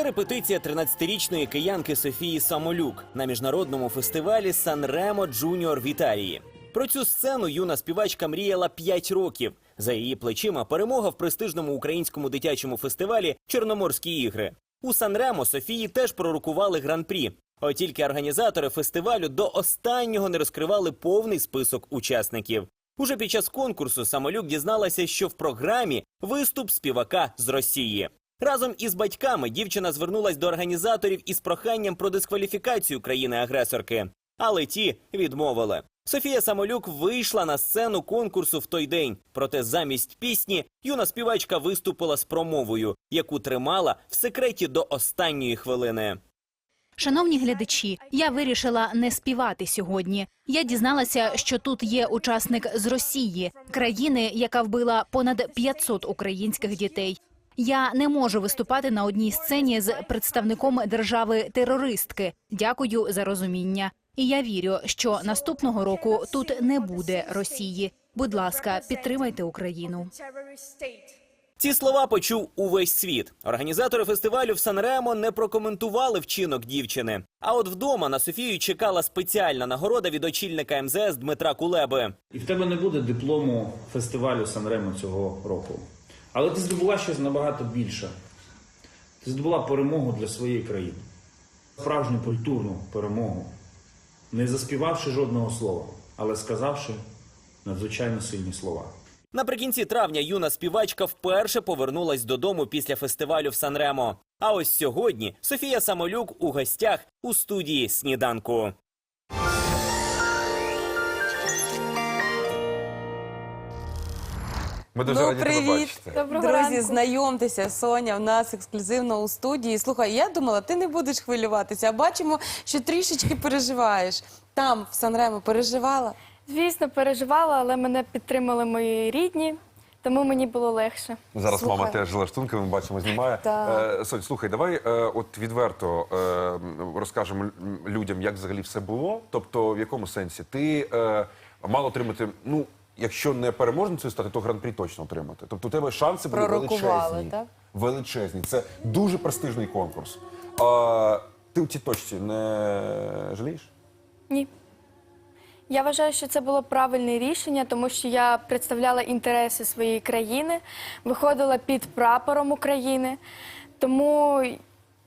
Це репетиція 13-річної киянки Софії Самолюк на міжнародному фестивалі Сан-Ремо Джуніор в Італії. Про цю сцену юна співачка мріяла 5 років. За її плечима перемога в престижному українському дитячому фестивалі Чорноморські ігри. У Сан-Ремо Софії теж пророкували гран-прі. От тільки організатори фестивалю до останнього не розкривали повний список учасників. Уже під час конкурсу Самолюк дізналася, що в програмі виступ співака з Росії. Разом із батьками дівчина звернулась до організаторів із проханням про дискваліфікацію країни-агресорки, але ті відмовили. Софія Самолюк вийшла на сцену конкурсу в той день. Проте замість пісні юна співачка виступила з промовою, яку тримала в секреті до останньої хвилини. Шановні глядачі, я вирішила не співати сьогодні. Я дізналася, що тут є учасник з Росії, країни, яка вбила понад 500 українських дітей. Я не можу виступати на одній сцені з представником держави-терористки. Дякую за розуміння. І я вірю, що наступного року тут не буде Росії. Будь ласка, підтримайте Україну. Ці слова почув увесь світ. Організатори фестивалю в Сан-Ремо не прокоментували вчинок дівчини. А от вдома на Софію чекала спеціальна нагорода від очільника МЗС Дмитра Кулеби. І в тебе не буде диплому фестивалю Санремо цього року. Але ти здобула щось набагато більше. Ти здобула перемогу для своєї країни. Справжню культурну перемогу. Не заспівавши жодного слова, але сказавши надзвичайно сильні слова. Наприкінці травня юна співачка вперше повернулась додому після фестивалю в Сан-Ремо. А ось сьогодні Софія Самолюк у гостях у студії сніданку. Ми дуже ну, раді тебе привіт. бачити. Доброго Друзі, ранку. знайомтеся, Соня в нас ексклюзивно у студії. Слухай, я думала, ти не будеш хвилюватися, а бачимо, що трішечки переживаєш. Там, в Санремо, переживала. Звісно, переживала, але мене підтримали мої рідні, тому мені було легше. Зараз Слухай. мама теж з лаштунками, ми бачимо, знімає. Так. Е, Сонь, слухай, давай е, от відверто е, розкажемо людям, як взагалі все було. Тобто, в якому сенсі? Ти е, мала отримати, ну, якщо не переможницею стати, то гран-прі точно отримати. Тобто, у тебе шанси були величезні. так? Величезні. Це дуже престижний конкурс. А, ти у цій точці не жалієш? Ні. Я вважаю, що це було правильне рішення, тому що я представляла інтереси своєї країни, виходила під прапором України, тому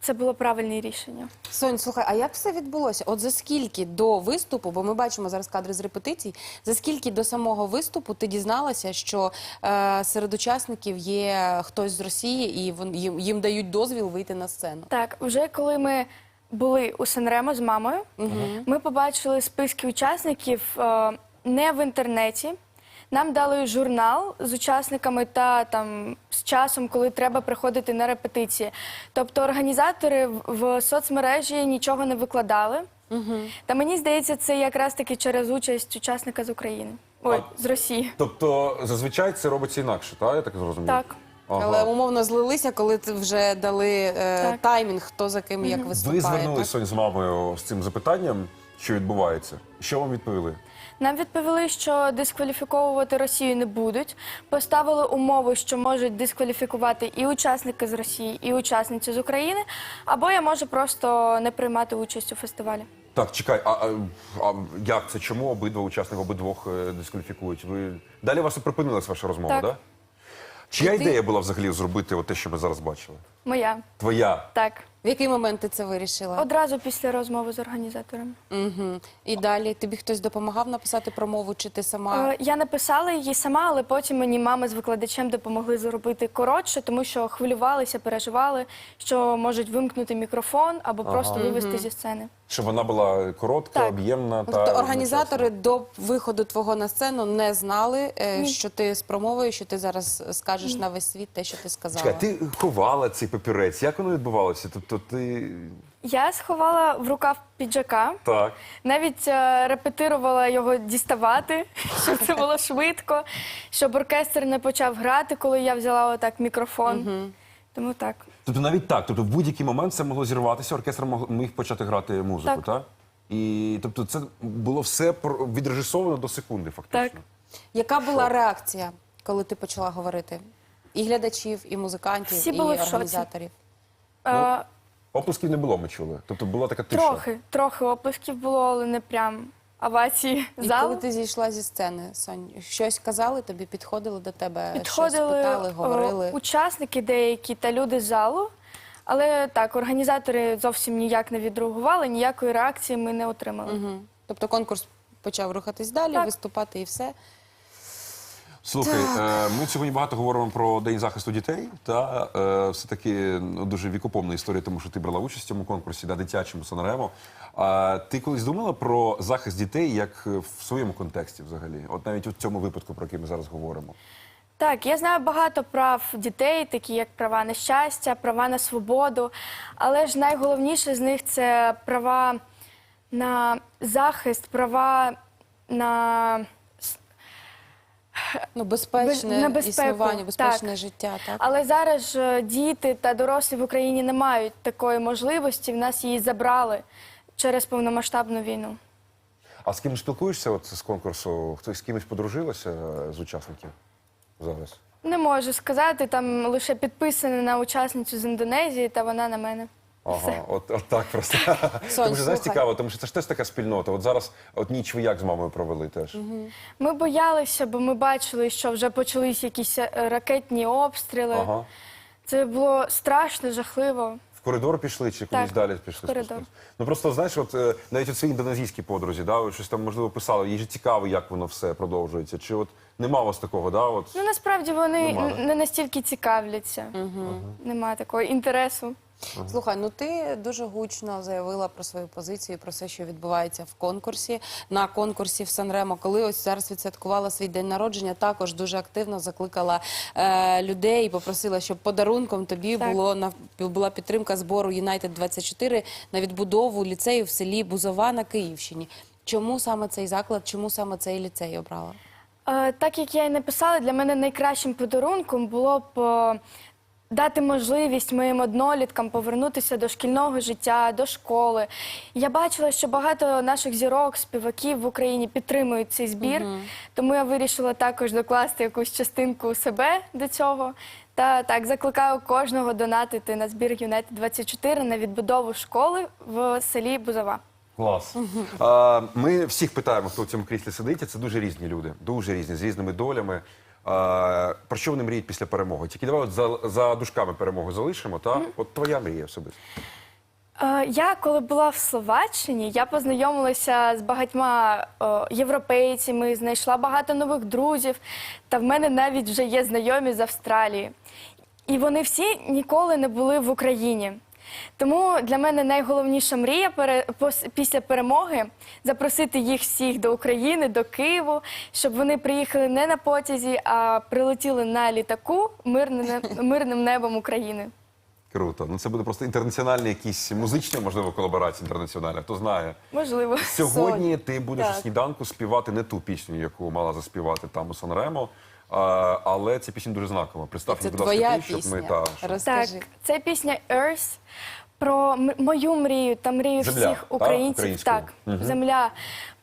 це було правильне рішення. Сонь, слухай, а як все відбулося? От за скільки до виступу, бо ми бачимо зараз кадри з репетицій, за скільки до самого виступу ти дізналася, що е, серед учасників є хтось з Росії і вон, їм, їм дають дозвіл вийти на сцену? Так, вже коли ми були у Сенремо з мамою, ми побачили списки учасників е, не в інтернеті. Нам дали журнал з учасниками та там з часом, коли треба приходити на репетиції. Тобто організатори в, соцмережі нічого не викладали. Та мені здається, це якраз таки через участь учасника з України. Ой, з Росії. Тобто, зазвичай це робиться інакше, так? Я так зрозумів? Так. Ага. Але умовно злилися, коли ти вже дали е, Так. таймінг, хто за ким як Ви виступає. звернулися так? Сонь, з мамою з цим запитанням, що відбувається. Що вам відповіли? Нам відповіли, що дискваліфіковувати Росію не будуть. Поставили умови, що можуть дискваліфікувати і учасники з Росії, і учасниці з України, або я можу просто не приймати участь у фестивалі. Так, чекай, а, а, а як це? Чому обидва учасники обидвох е, дискваліфікують? Ви далі у вас і припинилась ваша розмова, Так. так? Чия ідея була взагалі зробити те, що ми зараз бачили? Моя Твоя. так В який момент ти це вирішила? одразу після розмови з організаторами. Угу. І далі тобі хтось допомагав написати промову, чи ти сама? Е, Я написала її сама, але потім мені мама з викладачем допомогли зробити коротше, тому що хвилювалися, переживали, що можуть вимкнути мікрофон або просто вивести зі сцени. Щоб вона була коротка, Так. об'ємна та Тобто організатори до виходу твого на сцену не знали, е, Ні. що ти з промовою, що ти зараз скажеш на весь світ те, що ти сказала. Чекай, ти ховала ці папірець? Як воно відбувалося? Тобто ти Я сховала в рукав піджака. так. Навіть е, репетирувала його діставати, щоб це було швидко, щоб оркестр не почав грати, коли я взяла отак мікрофон. Тому так. Тобто навіть так. Тобто в будь-який момент це могло зірватися, оркестр мог- міг почати грати музику, так? Так. І тобто це було все про- відрежисовано до секунди, фактично. Так. Яка була реакція, коли ти почала говорити? І глядачів, і музикантів, Всі і були в шоці. організаторів. Е, Оплесків не було, ми чули. Тобто була така тиша. трохи, трохи оплесків було, але не прям овації І коли залу. ти зійшла зі сцени, Сонь, щось казали тобі, підходили до тебе, щось питали, е, говорили. учасники деякі та люди з залу. Але так, організатори зовсім ніяк не відреагували, ніякої реакції ми не отримали. Мгм. Тобто конкурс почав рухатись далі, Так. виступати і все. Слухай, е, ми сьогодні багато говоримо про День захисту дітей. Та е, все-таки ну, дуже вікопомна історія, тому що ти брала участь в цьому конкурсі, да, дитячому Санремо. А ти колись думала про захист дітей як е, в своєму контексті взагалі? От навіть у цьому випадку, про який ми зараз говоримо. Так, я знаю багато прав дітей, такі як права на щастя, права на свободу. Але ж найголовніше з них це права на захист, права на Ну, безпечне Без- існування, безпечне так. життя, так? Але зараз ж е, діти та дорослі в Україні не мають такої можливості. В нас її забрали через повномасштабну війну. А з ким спілкуєшся от з конкурсу? Хтось з кимось подружилася е, з учасників зараз? Не можу сказати, там лише підписане на учасницю з Індонезії, та вона на мене. Ага, от, от так просто. тому що знаєш слухай. цікаво, тому що це ж теж така спільнота. От зараз от ніч ви як з мамою провели теж. Ми боялися, бо ми бачили, що вже почались якісь е, ракетні обстріли. Ага. Це було страшно, жахливо. В коридор пішли чи кудись Так, далі пішли? в коридор. спустились? Ну просто знаєш, от е, навіть у своїй індонезійській подрузі, да, от щось там можливо писали, їй же цікаво, як воно все продовжується. Чи от нема у вас такого, да? От Ну насправді вони Нема, да? н- не настільки цікавляться. Немає такого інтересу. Слухай, ну ти дуже гучно заявила про свою позицію, про все, що відбувається в конкурсі. На конкурсі в Санремо, коли ось зараз відсвяткувала свій день народження, також дуже активно закликала е, людей і попросила, щоб подарунком тобі Так. було на була підтримка збору Юнайтед 24 на відбудову ліцею в селі Бузова на Київщині. Чому саме цей заклад, чому саме цей ліцей обрала? Е, Так як я і написала, для мене найкращим подарунком було б е, дати можливість моїм одноліткам повернутися до шкільного життя, до школи. Я бачила, що багато наших зірок, співаків в Україні підтримують цей збір, тому я вирішила також докласти якусь частинку себе до цього. Та так закликаю кожного донатити на збір Юнайтед 24 на відбудову школи в селі Бузова. Клас. А, ми всіх питаємо, хто в цьому кріслі сидить. Це дуже різні люди, дуже різні, з різними долями. Про що вони мріють після перемоги? Тільки давай от за, за дужками перемогу залишимо. Та от твоя мрія особисто. Е, Я коли була в Словаччині, я познайомилася з багатьма е, європейцями, знайшла багато нових друзів. Та в мене навіть вже є знайомі з Австралії. І вони всі ніколи не були в Україні. Тому для мене найголовніша мрія після перемоги запросити їх всіх до України, до Києву, щоб вони приїхали не на потязі, а прилетіли на літаку мирним, мирним небом України. Круто. Ну це буде просто інтернаціональні якісь музичні, можливо, колаборації інтернаціональні, хто знає. Можливо. Сьогодні ти будеш Так. у сніданку співати не ту пісню, яку мала заспівати там у Санремо, а, але ця пісня дуже знакова. Представ Це її, будь ласка, твоя ти, щоб пісня. ми та щоб- Розкажи. Так, це пісня Earth про м- мою мрію та мрію Земля, всіх українців. Українською. Так, земля.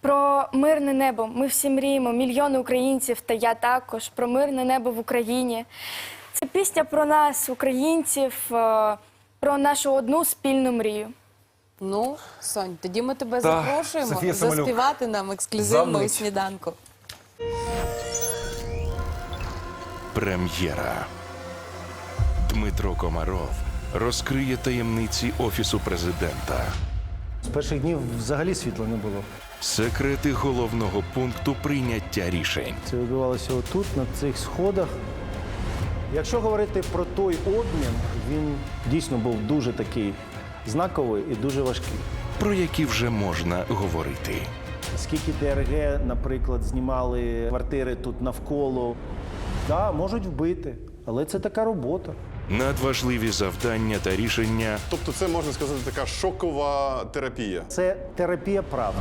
Про мирне небо. Ми всі мріємо, мільйони українців, та я також про мирне небо в Україні. Це пісня про нас, українців, е, про нашу одну спільну мрію. Ну, Сонь, тоді ми тебе Так, запрошуємо Софія Самолюк. заспівати нам ексклюзивно у Замить. сніданку. Прем'єра. Дмитро Комаров розкриє таємниці Офісу президента, З перших днів взагалі світла не було. секрети головного пункту прийняття рішень. Це відбувалося отут, на цих сходах. Якщо говорити про той обмін, він дійсно був дуже такий знаковий і дуже важкий. про які вже можна говорити. Скільки ДРГ, наприклад, знімали квартири тут навколо, да, можуть вбити, але це така робота. надважливі завдання та рішення Тобто, це можна сказати така шокова терапія. Це терапія правди.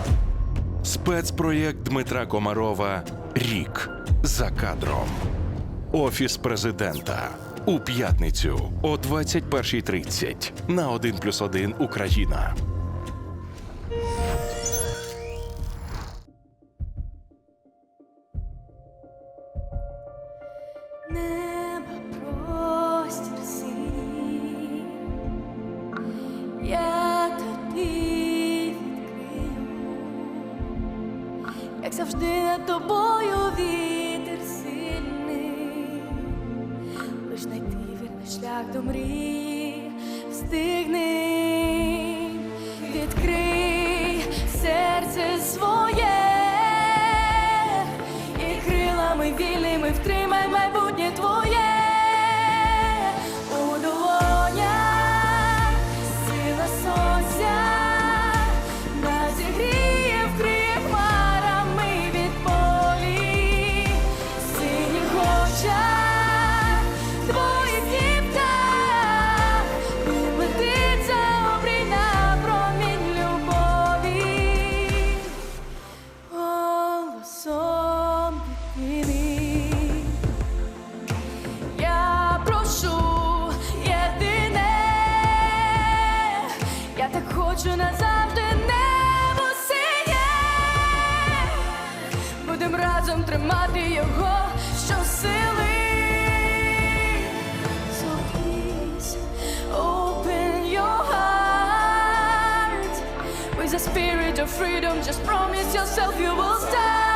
Спецпроєкт Дмитра Комарова Рік за кадром. Офіс президента у п'ятницю о 21.30 на 1+,1 Україна. Як завжди тобою вітер сильний, лиш знайти вірний шлях до мрії, of freedom. Just promise yourself you will start.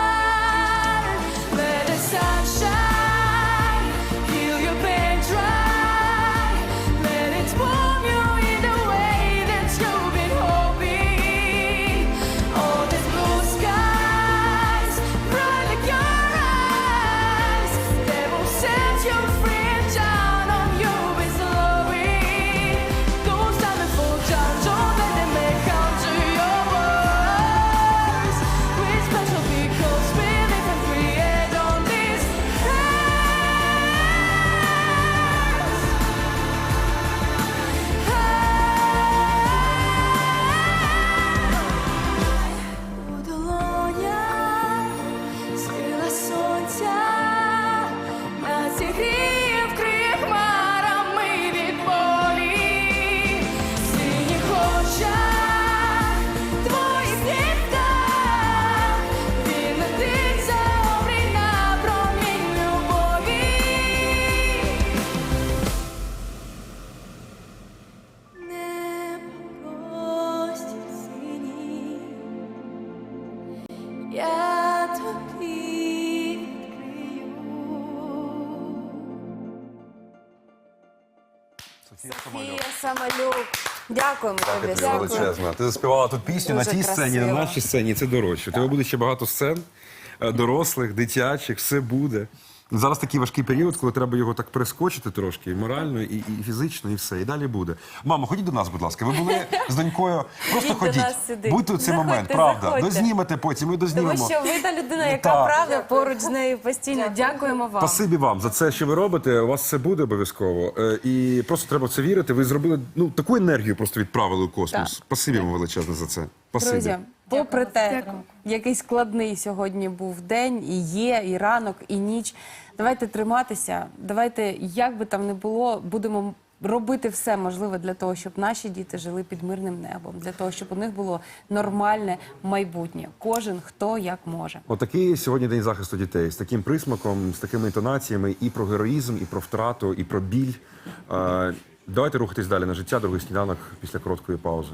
Софія Самолюк. Дякуємо тобі. Дякую тобі величезно. Ти заспівала тут пісню Дуже на тій сцені, на красиво. нашій сцені. Це дорожче. У тебе буде ще багато сцен, е, дорослих, дитячих, все буде. Зараз такий важкий період, коли треба його так прискочити трошки, і морально, і, і фізично, і все. І далі буде. Мамо, ходіть до нас, будь ласка. Ви були з донькою. Просто до ходіть. нас сюди. Будьте у цей Заходьте, момент, правда. заходьте. Дознімете потім, ми дознімемо. Тому що ви та людина, яка Так. правда поруч з нею постійно. Дякуємо вам. Спасибі вам за це, що ви робите. У вас все буде обов'язково. Е, І просто треба в це вірити. Ви зробили ну таку енергію, просто відправили у космос. Спасибі вам величезне за це. Спасибі. Друзі, попри те, який складний сьогодні був день, і є, і ранок, і ніч. Давайте триматися. Давайте, як би там не було, будемо робити все можливе для того, щоб наші діти жили під мирним небом, для того, щоб у них було нормальне майбутнє. Кожен хто як може. Отакий сьогодні день захисту дітей з таким присмаком, з такими інтонаціями і про героїзм, і про втрату, і про біль. Е, Давайте рухатись далі на життя. Другий сніданок після короткої паузи.